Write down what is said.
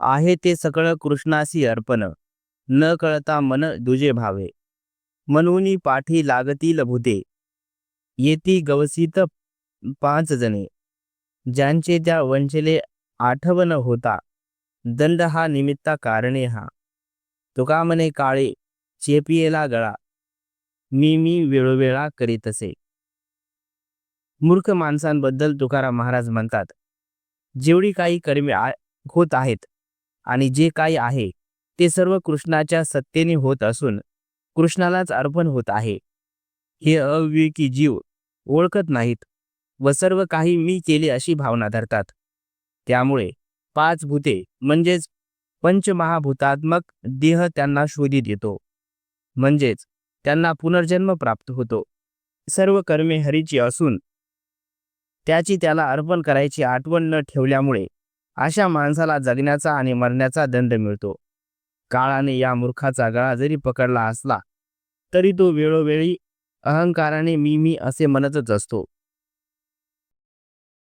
आहे ते सकळ कृष्णासी अर्पण. न कळता मन दुजे भावे. म्हणून पाठी लागतील भूते. येती गवसीत पाच जणे. ज्यांचे त्या वंचले आठवण होता. दंड हा निमित्ता कारणे हा. तुका म्हणे काळे चेपियेला गळा. मी मी वेळोवेळा करीत असे मूर्ख माणसांबद्दल तुकाराम महाराज म्हणतात जेवढी काही कर्मे होत आहेत आणि जे काही आहे ते सर्व कृष्णाच्या सत्तेने होत असून कृष्णालाच अर्पण होत आहे. हे अविवेकी जीव ओळखत नाहीत व सर्व काही मी केले अशी भावना धरतात. त्यामुळे पाच भूते म्हणजेच पंचमहाभूतात्मक देह त्यांना शोधित येतो म्हणजेच त्यांना पुनर्जन्म प्राप्त होतो. सर्व कर्मे हरीची असून त्याची त्याला अर्पण करायची आठवण न ठेवल्यामुळे अशा माणसाला जगण्याचा आणि मरण्याचा दंड मिळतो. काळाने या मूर्खाचा गळा जरी पकडला असला तरी तो वेळोवेळी अहंकाराने मी मी असे म्हणतच असतो.